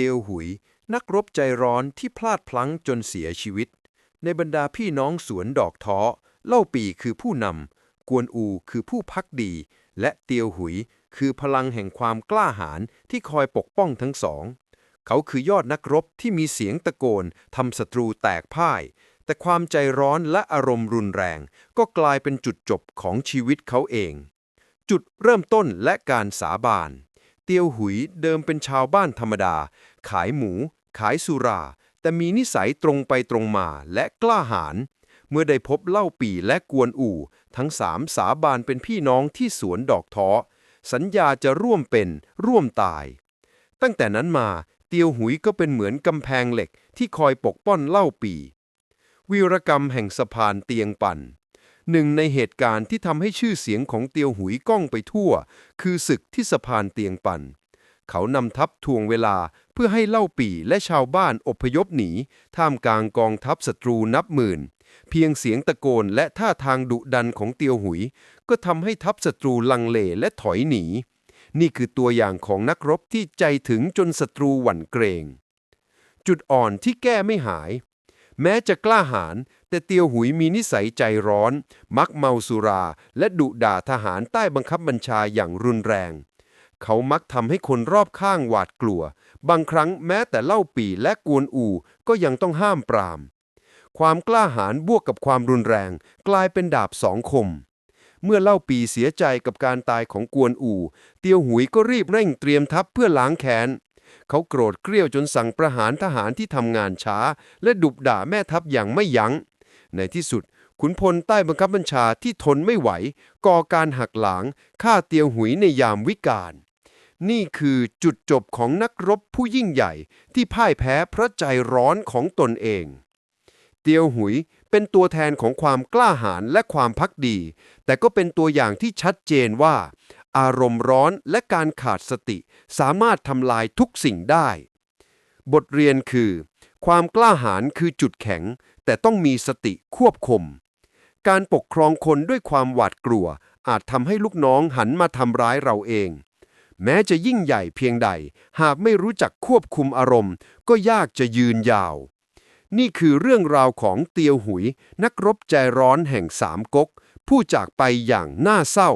เตียวหุย นักรบใจร้อนที่พลาดพลั้งจนเสียชีวิต ในบรรดาพี่น้องสวนดอกท้อ เล่าปีคือผู้นำ กวนอูคือผู้พักดี และเตียวหุยคือพลังแห่งความกล้าหาญที่คอยปกป้องทั้งสอง เขาคือยอดนักรบที่มีเสียงตะโกนทำศัตรูแตกพ่าย แต่ความใจร้อนและอารมณ์รุนแรง ก็กลายเป็นจุดจบของชีวิตเขาเอง จุดเริ่มต้นและการสาบาน เตียวหุยเดิมเป็นชาวบ้านธรรมดา ขายหมู ขายสุรา แต่มีนิสัยตรงไปตรงมาและกล้าหาญเมื่อได้พบเล่าปีและกวนอู่ ทั้งสามสาบานเป็นพี่น้องที่สวนดอกท้อ สัญญาจะร่วมเป็นร่วมตาย ตั้งแต่นั้นมาเตียวหุยก็เป็นเหมือนกำแพงเหล็กที่คอยปกป้อนเล่าปี วีรกรรมแห่งสะพานเตียงปั่น หนึ่งในเหตุการณ์ที่ทำให้ชื่อเสียงของเตียวหุยก้องไปทั่ว คือศึกที่สะพานเตียงปัน เขานำทัพทวงเวลาเพื่อให้เล่าปีและชาวบ้านอพยพหนี ท่ามกลางกองทัพศัตรูนับหมื่น เพียงเสียงตะโกนและท่าทางดุดันของเตียวหุย ก็ทำให้ทัพศัตรูลังเลและถอยหนี นี่คือตัวอย่างของนักรบที่ใจถึงจนศัตรูหวั่นเกรง จุดอ่อนที่แก้ไม่หาย แม้จะกล้าหาญ แต่เตียวหุยมีนิสัยใจร้อน มักเมาสุรา และดุด่าทหารใต้บังคับบัญชาอย่างรุนแรง เขามักทำให้คนรอบข้างหวาดกลัว บางครั้งแม้แต่เล่าปีและกวนอูก็ยังต้องห้ามปราม ความกล้าหาญบวกกับความรุนแรง กลายเป็นดาบสองคมเมื่อเล่าปีเสียใจกับการตายของกวนอูเตียวหุยก็รีบเร่งเตรียมทัพเพื่อล้างแค้น เขาโกรธเกรี้ยวจนสั่งประหารทหารที่ทำงานช้า และดุด่าแม่ทัพอย่างไม่ยัง้ง ในที่สุด ขุนพลใต้บังคับบัญชาที่ทนไม่ไหว ก่อการหักหลังฆ่าเตียวหุยในยามวิกาลนี่คือจุดจบของนักรบผู้ยิ่งใหญ่ที่พ่ายแพ้เพราะใจร้อนของตนเอง เตียวหุยเป็นตัวแทนของความกล้าหาญและความพักดี แต่ก็เป็นตัวอย่างที่ชัดเจนว่า อารมณ์ร้อนและการขาดสติ สามารถทำลายทุกสิ่งได้ บทเรียนคือ ความกล้าหาญคือจุดแข็ง แต่ต้องมีสติควบคุม การปกครองคนด้วยความหวาดกลัว อาจทำให้ลูกน้องหันมาทำร้ายเราเอง แม้จะยิ่งใหญ่เพียงใด หากไม่รู้จักควบคุมอารมณ์ ก็ยากจะยืนยาว นี่คือเรื่องราวของเตียวหุย นักรบใจร้อนแห่งสามก๊กผู้จากไปอย่างน่าเศร้า